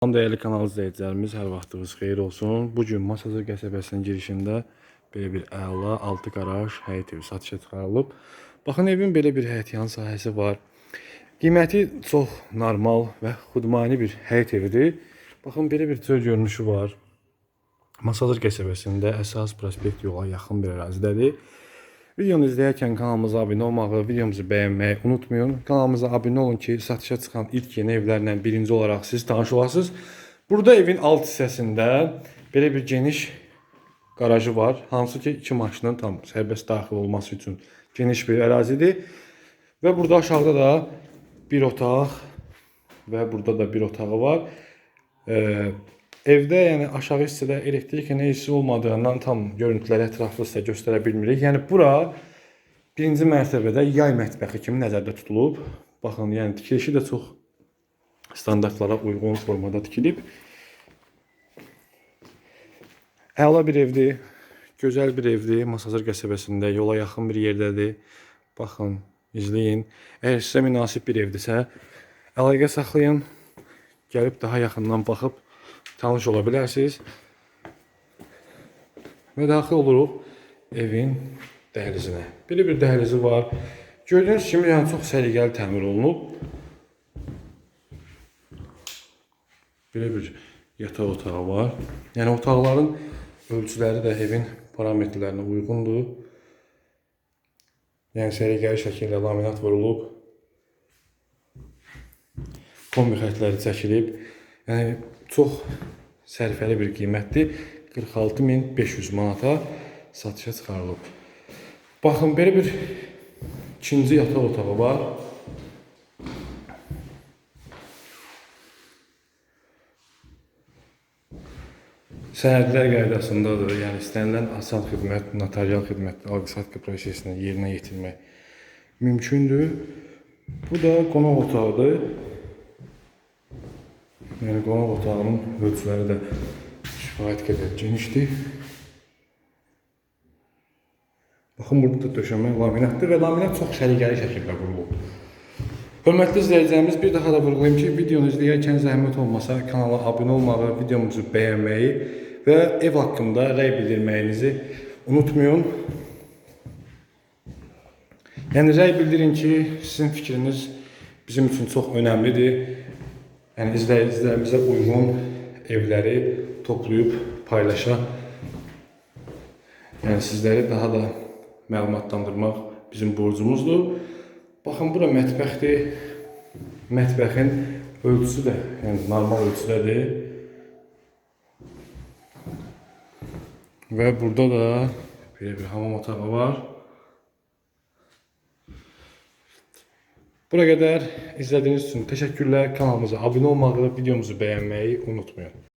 Salam dəyərli kanal izləyicilərimiz, hər vaxtınız xeyir olsun. Bu gün Masazır qəsəbəsinin girişində belə bir əla 6 qaraj həyət evi satışa çıxarılıb. Baxın evin belə bir həyətyan sahəsi var. Qiyməti çox normal və xudmani bir həyət evidir. Baxın belə bir çöl görünüşü var. Masazır qəsəbəsində əsas prospekt yola yaxın bir ərazidədir. Videonu izləyərkən kanalımıza abunə olmağı, videomuzu bəyənməyi unutmayın. Kanalımıza abunə olun ki, satışa çıxan ilk yeni evlərlə birinci olaraq siz tanış olasınız. Burada evin alt hissəsində belə bir geniş qarajı var. Hansı ki, iki maşının tam sərbəst daxil olması üçün geniş bir ərazidir. Və burada aşağıda da bir otaq və burada da bir otağı var. Ee, evdə yəni aşağı hissədə elektrik enerjisi olmadığından tam görüntüləri ətraflı sizə göstərə bilmirik. Yəni bura birinci mərtəbədə yay mətbəxi kimi nəzərdə tutulub. Baxın, yəni tikilişi də çox standartlara uyğun formada tikilib. Əla bir evdir. Gözəl bir evdir. Masazır qəsəbəsində yola yaxın bir yerdədir. Baxın, izləyin. Əgər sizə münasib bir evdirsə, əlaqə saxlayın. Gəlib daha yaxından baxıb tanış ola bilərsiniz. Və daxil oluruq evin dəhlizinə. Belə bir dəhlizi var. Gördüyünüz kimi yəni çox səliqəli təmir olunub. Belə bir yataq otağı var. Yəni otaqların ölçüləri də evin parametrlərinə uyğundur. Yəni səliqəli şəkildə laminat vurulub. Kombi xətləri çəkilib. Yəni çox sərfəli bir qiymətdir. 46500 manata satışa çıxarılıb. Baxın belə bir ikinci yataq otağı var. Sənədlər qaydasındadır. Yəni istənilən asan xidmət, notarial xidmət, alqı-satqı prosesini yerinə yetirmək mümkündür. Bu da qonaq otağıdır. Yəni qonaq otağının ölçüləri də kifayət qədər genişdir. Baxın burada da döşəmə laminatdır və laminat çox səliqəli şəkildə qurulub. Hörmətli izləyicilərimiz, bir daha da vurğulayım ki, videonu izləyərkən zəhmət olmasa kanala abunə olmağı, videomuzu bəyənməyi və ev haqqında rəy bildirməyinizi unutmayın. Yəni rəy bildirin ki, sizin fikriniz bizim üçün çox önəmlidir. Yəni izləyicilərimizə uyğun evləri toplayıb paylaşa. Yəni sizləri daha da məlumatlandırmaq bizim borcumuzdur. Baxın bura mətbəxdir. Mətbəxin ölçüsü də yəni normal ölçüdədir. Və burada da belə bir hamam otağı var. Bura qədər izlədiyiniz üçün təşəkkürlər. Kanalımıza abunə olmağı, videomuzu bəyənməyi unutmayın.